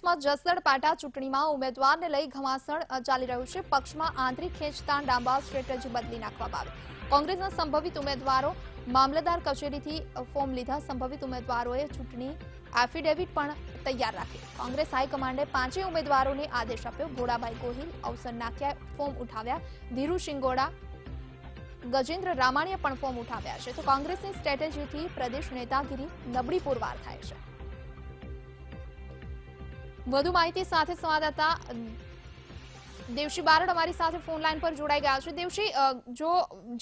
કોંગ્રેસમાં જસદણ પાટા ચૂંટણીમાં ઉમેદવારને લઈ ઘમાસણ ચાલી રહ્યું છે. પક્ષમાં આંતરિક ખેંચતાણ, ડાંબા સ્ટ્રેટેજી બદલી નાખવામાં આવી. કોંગ્રેસના સંભવિત ઉમેદવારો મામલતદાર કચેરીથી ફોર્મ લીધા. સંભવિત ઉમેદવારોએ ચૂંટણી એફિડેવિટ પણ તૈયાર રાખી. કોંગ્રેસ હાઈકમાન્ડે પાંચેય ઉમેદવારોને આદેશ આપ્યો. ગોળાભાઈ ગોહિલ, અવસર નાખ્યા, ફોર્મ ઉઠાવ્યા. ધીરુ શિંગોડા, ગજેન્દ્ર રામાણીએ પણ ફોર્મ ઉઠાવ્યા છે. તો કોંગ્રેસની સ્ટ્રેટેજીથી પ્રદેશ નેતાગીરી નબળી પુરવાર થાય છે. વધુ માહિતી સાથે સંવાદદાતા દેવશી બારડ અમારી સાથે ફોન લાઈન પર જોડાઈ ગયા છે. દેવશી જો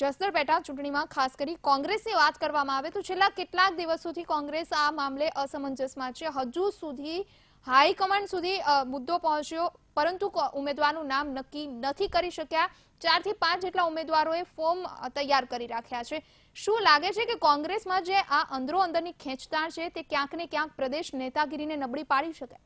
જસદર પેટા ચૂંટણીમાં ખાસ કરી કોંગ્રેસની વાત કરવામાં આવે તો છેલ્લા કેટલાક દિવસોથી કોંગ્રેસ આ મામલે અસમંજસમાં છે. હજુ સુધી હાઈકમાન્ડ સુધી મુદ્દો પહોંચ્યો, પરંતુ ઉમેદવારનું નામ નક્કી નથી કરી શક્યા. ચારથી પાંચ જેટલા ઉમેદવારોએ ફોર્મ તૈયાર કરી રાખ્યા છે. શું લાગે છે કે કોંગ્રેસમાં જે આ અંદરો અંદરની ખેંચતાણ છે તે ક્યાંક ને ક્યાંક પ્રદેશ નેતાગીરીને નબળી પાડી શકે?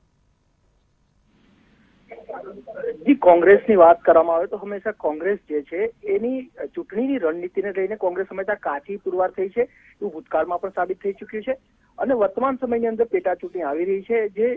જી, કોંગ્રેસની વાત કરવામાં આવે તો હંમેશા કોંગ્રેસ જે છે, એની ચૂંટણીની રણનીતિને લઈને કોંગ્રેસ હંમેશા કાચી પુરવાર થઈ છે, એવું ભૂતકાળમાં પણ સાબિત થઈ ચૂક્યું છે. અને વર્તમાન સમયની અંદર પેટા ચૂંટણી આવી રહી છે, જે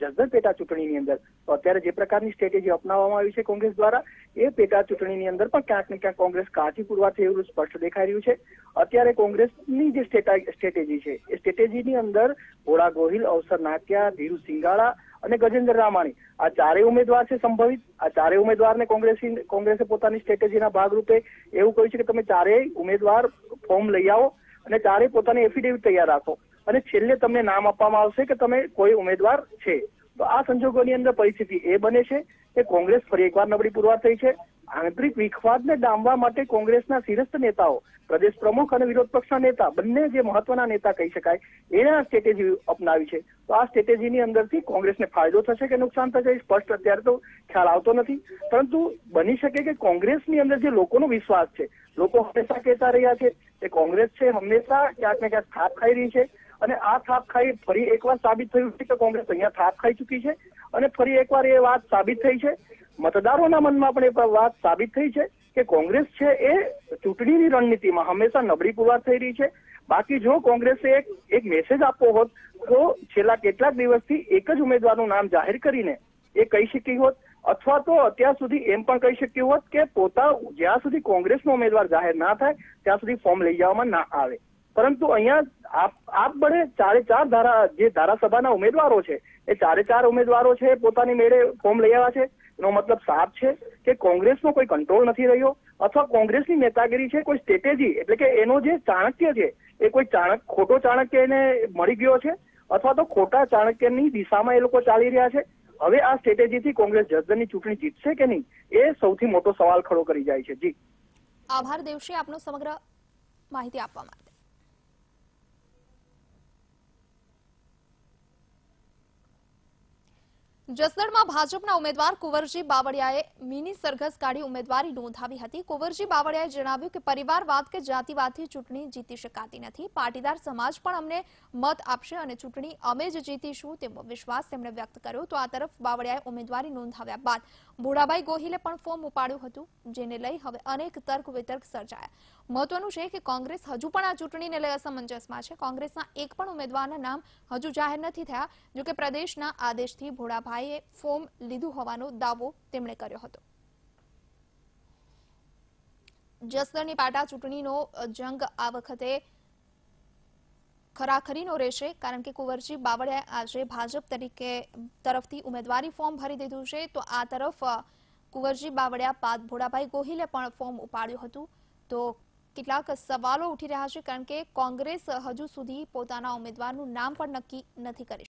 જસદણ પેટા ચૂંટણીની અંદર. અત્યારે જે પ્રકારની સ્ટ્રેટેજી અપનાવવામાં આવી છે કોંગ્રેસ દ્વારા, એ પેટા ચૂંટણીની અંદર પણ ક્યાંક ને ક્યાંક કોંગ્રેસ કાચી પુરવાર થઈ એવું સ્પષ્ટ દેખાઈ રહ્યું છે. અત્યારે કોંગ્રેસની જે સ્ટ્રેટેજી છે, એ સ્ટ્રેટેજીની અંદર ભોળા ગોહિલ અવસર નાટ્યા, ધીરુ સિંગાળા અને ગજેન્દ્ર રામાણી. આ ચારેય ઉમેદવાર છે સંભવિત. આ ચારેય ઉમેદવારને કોંગ્રેસી, કોંગ્રેસે પોતાની સ્ટ્રેટેજીના ભાગરૂપે એવું કહ્યું છે કે તમે ચારેય ઉમેદવાર ફોર્મ લઈ આવો અને ચારેય પોતાની એફિડેવિટ તૈયાર રાખો. અને છેલ્લે તમને નામ આપવામાં આવશે કે તમે કોઈ ઉમેદવાર છે. તો આ સંજોગોની અંદર પરિસ્થિતિ એ બને છે કે કોંગ્રેસ ફરી એકવાર નબળી પુરવાર થઈ છે. આંતરિક વિખવાદને ડામવા માટે કોંગ્રેસના શિરસ્થ નેતાઓ, પ્રદેશ પ્રમુખ અને વિરોધ પક્ષના નેતા, બંને જે મહત્વના નેતા કહી શકાય, એને આ સ્ટ્રેટેજી અપનાવી છે. તો આ સ્ટ્રેટેજીની અંદરથી કોંગ્રેસને ફાયદો થશે કે નુકસાન થશે સ્પષ્ટ અત્યારે તો ખ્યાલ આવતો નથી. પરંતુ બની શકે કે કોંગ્રેસની અંદર જે લોકોનો વિશ્વાસ છે, લોકો હંમેશા કહેતા રહ્યા છે કે કોંગ્રેસ છે હંમેશા ક્યાંક ને ક્યાંક થાપ ખાઈ રહી છે અને આ થાપ ખાઈ ફરી એકવાર સાબિત થયું છે કે કોંગ્રેસ અહીંયા થાપ ખાઈ ચૂકી છે અને ફરી એકવાર એ વાત સાબિત થઈ છે. મતદારોના મનમાં પણ એ વાત સાબિત થઈ છે કે કોંગ્રેસ છે એ ચૂંટણીની રણનીતિમાં હંમેશા નબળી પુરવાર થઈ રહી છે. બાકી જો કોંગ્રેસે એક એક મેસેજ આપવો હોત, તો છેલ્લા કેટલાક દિવસથી એક જ ઉમેદવારનું નામ જાહેર કરીને એ કહી શકી હોત, અથવા તો અત્યાર સુધી એમ પણ કહી શક્યું હોત કે પોતા જ્યાં સુધી કોંગ્રેસનો ઉમેદવાર જાહેર ના થાય, ત્યાં સુધી ફોર્મ લઈ જવામાં ના આવે. પરંતુ અહીંયા આપ બળે ચારે ચાર ધારા, જે ધારાસભાના ઉમેદવારો છે, એ ચારે ચાર ઉમેદવારો છે પોતાની મેળે ફોર્મ લઈ આવ્યા છે. એનો મતલબ સાફ છે કે કોંગ્રેસનો કોઈ કંટ્રોલ નથી રહ્યો અથવા કોંગ્રેસની નેતાગીરી છે કોઈ સ્ટ્રેટેજી, એટલે કે એનો જે ચાણક્ય છે, એ કોઈ ચાણક, ખોટો ચાણક્ય એને મળી ગયો છે અથવા તો ખોટા ચાણક્યની દિશામાં એ લોકો ચાલી રહ્યા છે. હવે આ સ્ટ્રેટેજીથી કોંગ્રેસ જસદણની ચૂંટણી જીતશે કે નહીં, એ સૌથી મોટો સવાલ ખડો કરી જાય છે. જી. આભાર દેવશે આપનો સમગ્ર માહિતી આપવા માટે. જસદણમાં ભાજપના ઉમેદવાર કુંવરજી બાવળિયાએ મિની સરઘસ કાઢી ઉમેદવારી નોંધાવી હતી. કુંવરજી બાવળિયાએ જણાવ્યું કે પરિવારવાદ કે જાતિવાદથી ચૂંટણી જીતી શકાતી નથી. પાટીદાર સમાજ પણ અમને મત આપશે અને ચૂંટણી અમે જ જીતીશું તેવો વિશ્વાસ તેમણે વ્યક્ત કર્યો. તો આ તરફ બાવળિયાએ ઉમેદવારી નોંધાવ્યા બાદ ભોળાભાઈ ગોહિલે પણ ફોર્મ ઉપાડ્યું હતું, જેને લઈ હવે અનેક તર્ક વિતર્ક સર્જાયા. મહત્વનું છે કે કોંગ્રેસ હજુ પણ આ ચૂંટણીને લઈ અસમંજસમાં છે. કોંગ્રેસના એક પણ ઉમેદવારના નામ હજુ જાહેર નથી થયા, જોકે પ્રદેશના આદેશથી ભોળાભાઈએ ફોર્મ લીધું હોવાનો દાવો તેમણે કર્યો હતો. જસદણની પાટા ચૂંટણીનો જંગ આ વખતે ખરાખરીનો રહેશે, કારણ કે કુંવરજી બાવળિયાએ આજે ભાજપ તરીકે તરફથી ઉમેદવારી ફોર્મ ભરી દીધું છે. તો આ તરફ કુંવરજી બાવળિયા બાદ ભોળાભાઈ ગોહિલે પણ ફોર્મ ઉપાડ્યું હતું. તો કેટલાક સવાલો ઉઠી રહ્યા છે, કારણ કે કોંગ્રેસ હજુ સુધી પોતાના ઉમેદવારનું નામ પણ નક્કી નથી કરી